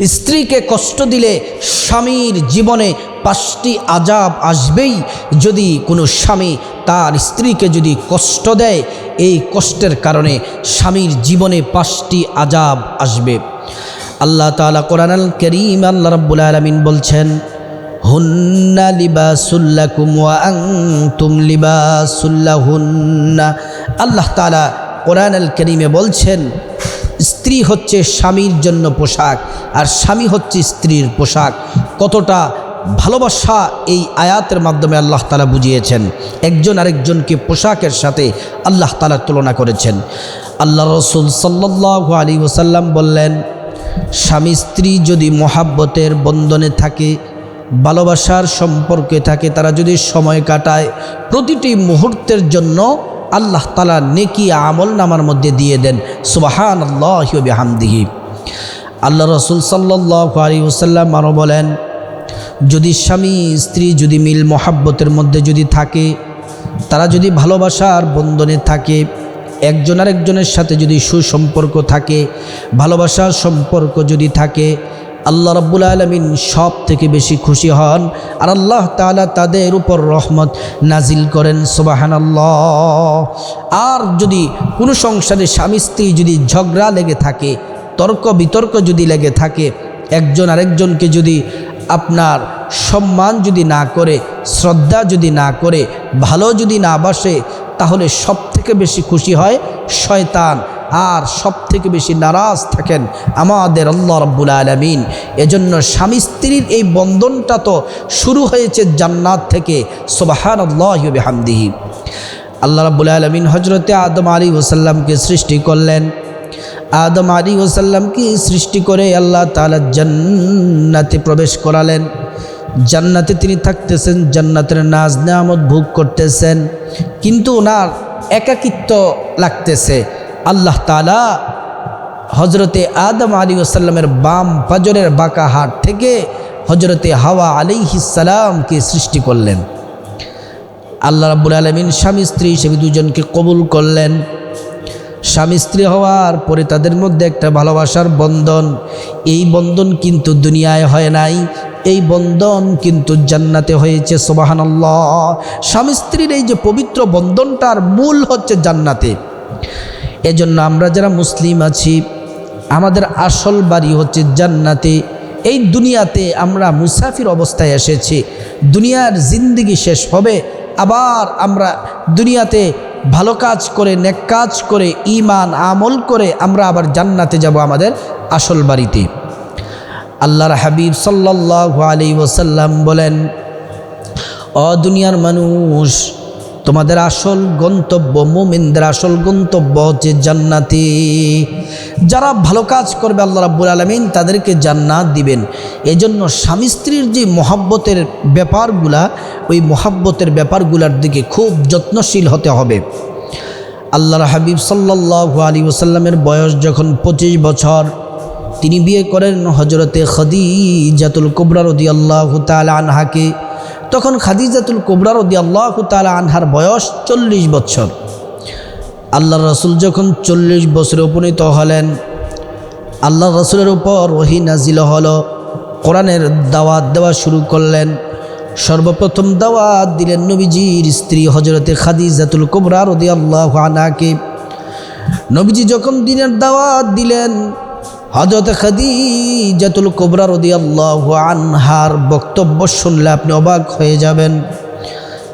স্ত্রীকে কষ্ট দিলে স্বামীর জীবনে পাঁচটি আজাব আসবেই। যদি কোনো স্বামী তার স্ত্রীকে যদি কষ্ট দেয়, এই কষ্টের কারণে স্বামীর জীবনে পাঁচটি আজাব আসবে। আল্লাহ তালা কোরআন আল করিম আল্লাহ রব্বুল আলমিন বলছেন, হুন্না লিবাসুল্লাকুম ওয়া আনতুম লিবাসুল্লাহুন্না আল্লাহ তালা কোরআন আল করিমে বলছেন স্ত্রী হচ্ছে স্বামীর জন্য পোশাক, আর স্বামী হচ্ছে স্ত্রীর পোশাক। কতটা ভালোবাসা এই আয়াতের মাধ্যমে আল্লাহ তালা বুঝিয়েছেন। একজন আরেকজনকে পোশাকের সাথে আল্লাহ তালা তুলনা করেছেন। আল্লাহ রসুল সাল্লাহ আলী ওসাল্লাম বললেন, স্বামী স্ত্রী যদি মহাব্বতের বন্ধনে থাকে, ভালোবাসার সম্পর্কে থাকে, তারা যদি সময় কাটায়, প্রতিটি মুহূর্তের জন্য আল্লাহ তালা নেকি আমল নামার মধ্যে দিয়ে দেন। সুবাহান আল্লাহ হামদিহি আল্লাহ রসুল সাল্লাহ আলী ওসাল্লাম আরও বলেন, যদি স্বামী, স্ত্রী যদি মিল মহাব্বতের মধ্যে যদি থাকে, তারা যদি ভালোবাসার বন্ধনে থাকে, একজন আরেকজনের সাথে যদি সুসম্পর্ক থাকে, ভালোবাসার সম্পর্ক যদি থাকে আল্লাহ রব্বুল আলমিন সব থেকে বেশি খুশি হন আর আল্লাহ তালা তাদের উপর রহমত নাজিল করেন সুবাহান আর যদি কোনো সংসারে স্বামী স্ত্রী যদি ঝগড়া লেগে থাকে, তর্ক বিতর্ক যদি লেগে থাকে, একজন আরেকজনকে যদি আপনার সম্মান যদি না করে, শ্রদ্ধা যদি না করে, ভালো যদি না বাসে, তাহলে সব থেকে বেশি খুশি হয় শয়তান। আর সব থেকে বেশি নারাজ থাকেন আমাদের আল্লাহ রব্বুল আলমিন। এজন্য স্বামী স্ত্রীর এই বন্ধনটা তো শুরু হয়েছে জান্নাত থেকে সোবাহান আল্লাহ হামদিহি আল্লাহ রব্বুল আলমিন হজরতে আদম আলী ওসাল্লামকে সৃষ্টি করলেন। আদম আলী ওসাল্লামকে সৃষ্টি করে আল্লাহ তালা জান্নাতে প্রবেশ করালেন। জান্নাতে তিনি থাকতেছেন, জান্নাতের নাজ নামত ভোগ করতেছেন। কিন্তু ওনার একাকিত্ব লাগতেছে। আল্লাহ তালা হজরতে আদম আলী ওসাল্লামের বাম ফজরের বাঁকা হাট থেকে হজরতে হাওয়া আলিহিসালামকে সৃষ্টি করলেন। আল্লাহ রাবুল আলমিন স্বামী স্ত্রী হিসেবে দুজনকে কবুল করলেন। স্বামী স্ত্রী হওয়ার পরে তাদের মধ্যে একটা ভালোবাসার বন্ধন। এই বন্ধন কিন্তু দুনিয়ায় হয় নাই। এই বন্ধন কিন্তু জান্নাতে হয়েছে, সোবাহানাল্লাহ। স্বামী স্ত্রীর এই যে পবিত্র বন্ধনটার মূল হচ্ছে জান্নাতে। এজন্য আমরা যারা মুসলিম আছি, আমাদের আসল বাড়ি হচ্ছে জান্নাতে। এই দুনিয়াতে আমরা মুসাফির অবস্থায় এসেছি। দুনিয়ার জিন্দিগি শেষ হবে। আবার আমরা দুনিয়াতে ভালো কাজ করে, নেক কাজ করে ইমান আমল করে আমরা আবার জান্নাতে যাব আমাদের আসল বাড়িতে। আল্লাহর হাবিব সাল্লাহ আলী ওসাল্লাম বলেন, অ দুনিয়ার মানুষ তোমাদের আসল গন্তব্য, মোমিনদের আসল গন্তব্য হচ্ছে জান্নাতি। যারা ভালো কাজ করবে, আল্লাহ রাব্বুল আলমিন তাদেরকে জান্নাত দিবেন। এজন্য স্বামী স্ত্রীর যে মহাব্বতের ব্যাপারগুলা, ওই মহাব্বতের ব্যাপারগুলার দিকে খুব যত্নশীল হতে হবে। আল্লাহর হাবিব সাল্লাহ আলী ওসাল্লামের বয়স যখন পঁচিশ বছর, তিনি বিয়ে করেন হজরতে খদিজাতুল কুবরা রদি আল্লাহ তাল আনহাকে। তখন খাদিজাতুল কোবরা রদি আল্লাহ তালা আনহার বয়স চল্লিশ বছর। আল্লাহ রসুল যখন চল্লিশ বছরে উপনীত হলেন আল্লাহ রসুলের উপর ওহি নাজিল হল, কোরআনের দাওয়াত দেওয়া শুরু করলেন। সর্বপ্রথম দাওয়াত দিলেন নবীজির স্ত্রী হজরতে খাদিজাতুল কোবরা রদি আল্লাহ আনাকে নবীজি যখন দিনের দাওয়াত দিলেন হজরত খাদিজাতুল কোবরা রদি আল্লাহ আনহার বক্তব্য শুনলে আপনি অবাক হয়ে যাবেন।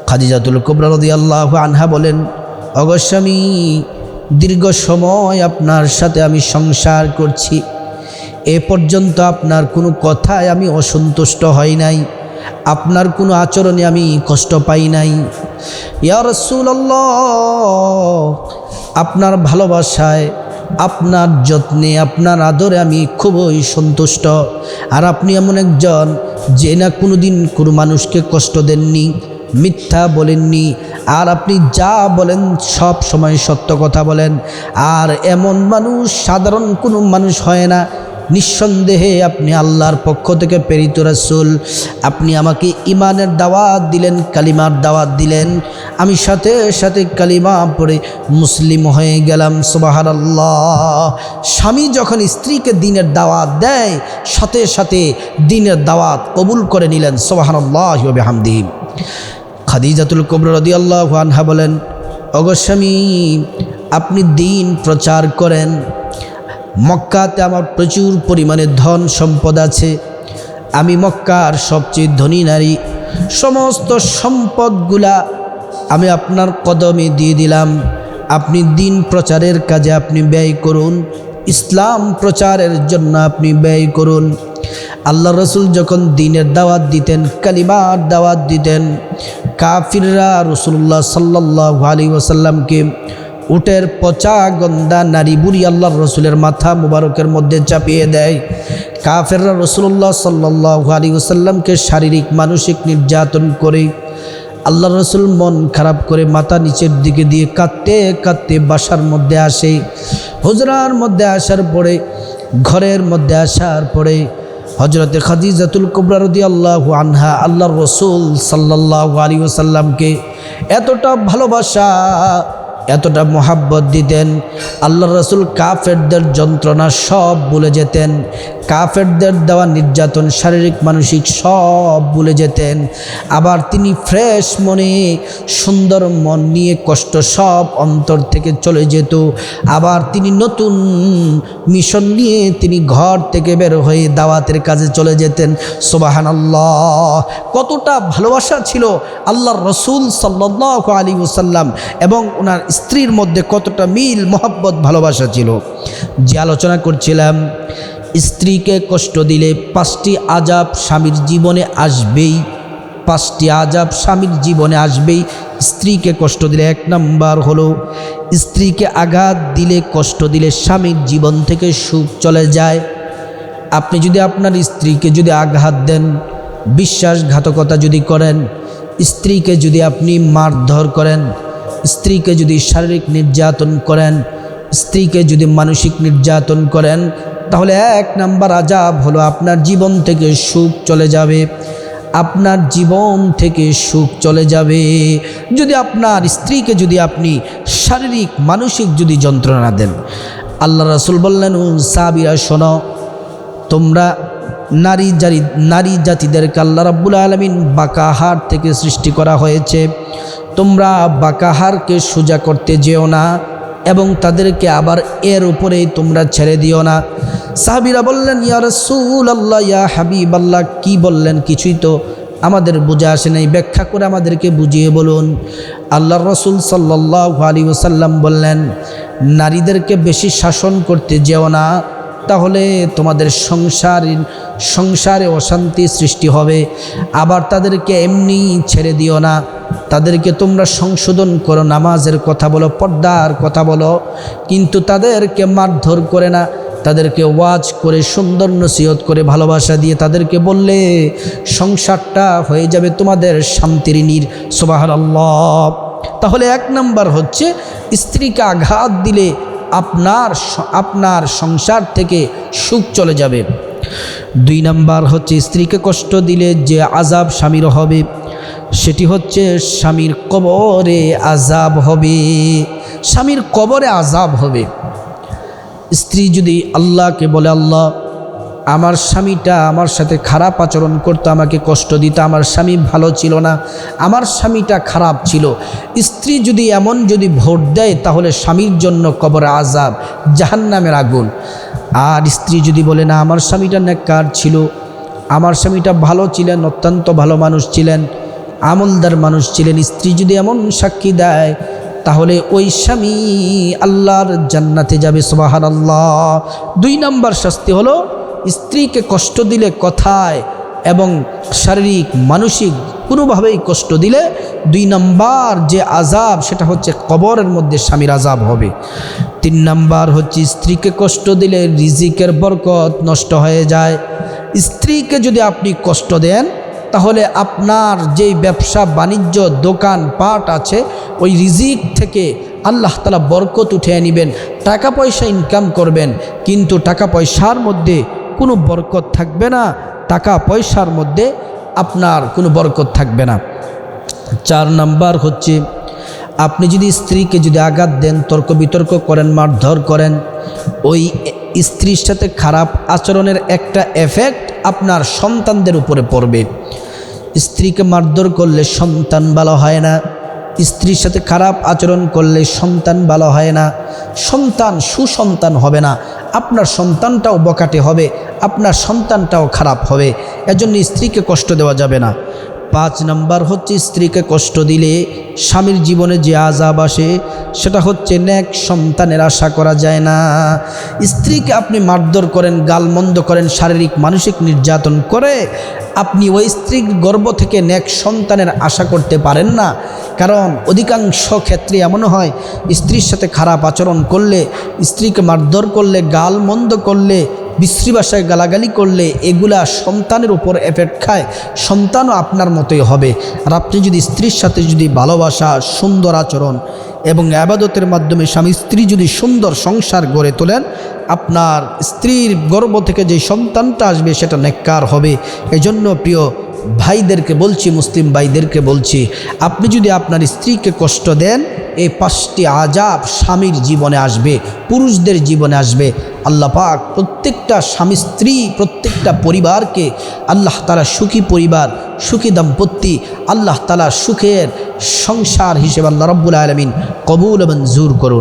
খাদিজাতুল কোবরা রদি আল্লাহ আনহা বলেন অগস্বামী দীর্ঘ সময় আপনার সাথে আমি সংসার করছি। এ পর্যন্ত আপনার কোনো কথায় আমি অসন্তুষ্ট হই নাই। আপনার কোনো আচরণে আমি কষ্ট পাই নাই। ইয়া রাসূলুল্লাহ, আপনার ভালোবাসায় আপনার যত্নে, আপনার আদরে আমি খুবই সন্তুষ্ট। আর আপনি এমন একজন যে না কোনো দিন কোনো মানুষকে কষ্ট দেননি, মিথ্যা বলেননি, আর আপনি যা বলেন সব সময় সত্য কথা বলেন। আর এমন মানুষ, সাধারণ কোনো মানুষ হয় না নিঃসন্দেহে আপনি আল্লাহর পক্ষ থেকে প্রেরিত রাসুল, আপনি আমাকে ইমানের দাওয়াত দিলেন, কালিমার দাওয়াত দিলেন। আমি সাথে সাথে কালিমা পড়ে মুসলিম হয়ে গেলাম সুবাহার আল্লাহ স্বামী যখন স্ত্রীকে দিনের দাওয়াত দেয়, সাথে সাথে দিনের দাওয়াত কবুল করে নিলেন সোবাহান আল্লাহ হামদি খাদিজাতুল কবর রদি আল্লাহ আনহা বলেন অগস্বামী আপনি দিন প্রচার করেন মক্কাতে আমার প্রচুর পরিমাণে ধন সম্পদ আছে। আমি মক্কার সবচেয়ে ধনী নারী। সমস্ত সম্পদগুলা আমি আপনার কদমে দিয়ে দিলাম। আপনি দিন প্রচারের কাজে আপনি ব্যয় করুন। ইসলাম প্রচারের জন্য আপনি ব্যয় করুন। আল্লাহ রসুল যখন দিনের দাওয়াত দিতেন, কালিমার দাওয়াত দিতেন, কাফিররা রসুল্লাহ সাল্লাহ আলী ওসাল্লামকে উটের পচা গন্দা নারী বুড়ি আল্লাহ রসুলের মাথা মুবারকের মধ্যে চাপিয়ে দেয়। কাফেররা রসুল্লাহ সাল্লাহ আলী ওসাল্লামকে শারীরিক, মানসিক নির্যাতন করে আল্লাহ রসুল মন খারাপ করে মাথা নিচের দিকে দিয়ে কাঁদতে কাঁদতে বাসার মধ্যে আসে। হুজরার মধ্যে আসার পরে, ঘরের মধ্যে আসার পরে হজরতে খাদিজাতুল কুবরারদি আল্লাহ আনহা আল্লাহর রসুল সাল্লাহ আলী ওসাল্লামকে এতটা ভালোবাসা এতটা মোহাব্বত দিতেন। আল্লাহ রসুল কাফেরদের যন্ত্রণা সব বলে যেতেন। কাফেরদের দেওয়া নির্যাতন, শারীরিক, মানসিক সব ভুলে যেতেন। আবার তিনি ফ্রেশ মনে সুন্দর মন নিয়ে কষ্ট সব অন্তর থেকে চলে যেত। আবার তিনি নতুন মিশন নিয়ে তিনি ঘর থেকে বের হয়ে দাওয়াতের কাজে চলে যেতেন। সোবাহান আল্লাহ কতটা ভালোবাসা ছিল আল্লাহর রসুল সাল্লাহ আলী ওসাল্লাম এবং ওনার স্ত্রীর মধ্যে কতটা মিল, মোহাব্বত, ভালোবাসা ছিল। যে আলোচনা করছিলাম স্ত্রীকে কষ্ট দিলে পাঁচটি আজাব স্বামীর জীবনে আসবেই। পাঁচটি আজাব স্বামীর জীবনে আসবেই। স্ত্রীকে কষ্ট দিলে এক নাম্বার হলো, স্ত্রীকে আঘাত দিলে, কষ্ট দিলে স্বামীর জীবন থেকে সুখ চলে যায়। আপনি যদি আপনার স্ত্রীকে যদি আঘাত দেন, বিশ্বাসঘাতকতা যদি করেন, স্ত্রীকে যদি আপনি মারধর করেন, স্ত্রীকে যদি শারীরিক নির্যাতন করেন, স্ত্রীকে যদি মানসিক নির্যাতন করেন তাহলে এক নাম্বার আজাব হলো আপনার জীবন থেকে সুখ চলে যাবে। আপনার জীবন থেকে সুখ চলে যাবে। যদি আপনার স্ত্রীকে যদি আপনি শারীরিক, মানসিক যদি যন্ত্রণা দেন, আল্লাহ রাসুল বললেন সাবিরা শোনো, তোমরা নারী জারি, নারী জাতিদেরকে আল্লাহ রাব্বুল আলমিন বাঁকাহার থেকে সৃষ্টি করা হয়েছে। তোমরা বাঁকাহারকে সোজা করতে যেও না। এবং তাদেরকে আবার এর উপরে তোমরা ছেড়ে দিও না। সাহাবিরা বললেন ইয়ার সুল আল্লাহ ইয়া হাবিব আল্লাহ কী বললেন? কিছুই তো আমাদের বোঝা আসে নাই। ব্যাখ্যা করে আমাদেরকে বুঝিয়ে বলুন। আল্লাহ রসুল সাল্লাহ আলী ওসাল্লাম বললেন, নারীদেরকে বেশি শাসন করতে যেও না। তাহলে তোমাদের সংসার, সংসারে অশান্তি সৃষ্টি হবে। আবার তাদেরকে এমনি ছেড়ে দিও না। তাদেরকে তোমরা সংশোধন করো, নামাজের কথা বলো, পর্দার কথা বলো। কিন্তু তাদেরকে মারধর করে না। তাদেরকে ওয়াজ করে, সুন্দর নসিহত করে, ভালোবাসা দিয়ে তাদেরকে বললে সংসারটা হয়ে যাবে তোমাদের শান্তির নীর। সোবাহার তাহলে এক নাম্বার হচ্ছে, স্ত্রীকে আঘাত দিলে আপনার আপনার সংসার থেকে সুখ চলে যাবে। দুই নাম্বার হচ্ছে, স্ত্রীকে কষ্ট দিলে যে আজাব স্বামীর হবে, সেটি হচ্ছে স্বামীর কবরে আজাব হবে। স্বামীর কবরে আজাব হবে। স্ত্রী যদি আল্লাহকে বলে, আল্লাহ আমার স্বামীটা আমার সাথে খারাপ আচরণ করতো, আমাকে কষ্ট দিত, আমার স্বামী ভালো ছিল না, আমার স্বামীটা খারাপ ছিল। স্ত্রী যদি এমন যদি ভোট দেয়, তাহলে স্বামীর জন্য কবর আজাব জাহান্নামের আগুন। আর স্ত্রী যদি বলে, না, আমার স্বামীটা নেককার ছিল, আমার স্বামীটা ভালো ছিলেন, অত্যন্ত ভালো মানুষ ছিলেন, আমলদার মানুষ ছিলেন। স্ত্রী যদি এমন সাক্ষী দেয় তাহলে ওই স্বামী আল্লাহর জান্নাতে যাবে সোবাহান আল্লাহ দুই নম্বর শাস্তি হলো, স্ত্রীকে কষ্ট দিলে কথায় এবং শারীরিক, মানসিক কোনোভাবেই কষ্ট দিলে দুই নম্বর যে আজাব সেটা হচ্ছে কবরের মধ্যে স্বামীর আজাব হবে। তিন নাম্বার হচ্ছে, স্ত্রীকে কষ্ট দিলে রিজিকের বরকত নষ্ট হয়ে যায়। স্ত্রীকে যদি আপনি কষ্ট দেন তাহলে আপনার যেই ব্যবসা, বাণিজ্য, দোকান, পাট আছে, ওই রিজিক থেকে আল্লাহ তালা বরকত উঠে নেবেন টাকা পয়সা ইনকাম করবেন, কিন্তু টাকা পয়সার মধ্যে কোনো বরকত থাকবে না টাকা পয়সার মধ্যে আপনার কোনো বরকত থাকবে না। চার নাম্বার হচ্ছে, আপনি যদি স্ত্রীকে যদি আঘাত দেন, তর্ক বিতর্ক করেন, মারধর করেন, ওই স্ত্রীর সাথে খারাপ আচরণের একটা এফেক্ট আপনার সন্তানদের উপরে পড়বে। স্ত্রীকে মারধর করলে সন্তান ভালো হয় না। স্ত্রীর সাথে খারাপ আচরণ করলে সন্তান ভালো হয় না। সন্তান সুসন্তান হবে না। আপনার সন্তানটাও বকাটে হবে, আপনার সন্তানটাও খারাপ হবে। এজন্য স্ত্রীকে কষ্ট দেওয়া যাবে না। পাঁচ নাম্বার হচ্ছে স্ত্রীকে কষ্ট দিলে স্বামীর জীবনে যে আজাব আসে, সেটা হচ্ছে ন্যাক সন্তানের আশা করা যায় না। স্ত্রীকে আপনি মারধর করেন, গালমন্দ করেন, শারীরিক, মানসিক নির্যাতন করে আপনি ওই স্ত্রীর গর্ভ থেকে ন্যাক সন্তানের আশা করতে পারেন না। কারণ অধিকাংশ ক্ষেত্রে এমন হয়, স্ত্রীর সাথে খারাপ আচরণ করলে, স্ত্রীকে মারধর করলে, গালমন্দ করলে বিশ্রী ভাষায় গালাগালি করলে এগুলা সন্তানের উপর এফেক্ট খায় সন্তানও আপনার মতোই হবে। আর আপনি যদি স্ত্রীর সাথে যদি ভালোবাসা, সুন্দর আচরণ এবং আবাদতের মাধ্যমে স্বামী স্ত্রী যদি সুন্দর সংসার গড়ে তোলেন, আপনার স্ত্রীর গর্ব থেকে যে সন্তানটা আসবে সেটা নেককার হবে। এজন্য প্রিয় ভাইদেরকে বলছি, মুসলিম ভাইদেরকে বলছি, আপনি যদি আপনার স্ত্রীকে কষ্ট দেন, এই পাঁচটি আজাব স্বামীর জীবনে আসবে, পুরুষদের জীবনে আসবে। আল্লাহ পাক প্রত্যেকটা স্বামী স্ত্রী, প্রত্যেকটা পরিবারকে আল্লাহ তালা সুখী পরিবার, সুখী দাম্পত্য, আল্লাহ তালা সুখের সংসার হিসেবে আল্লাহ রব্বুল আলমিন কবুল এবং জোর করুন।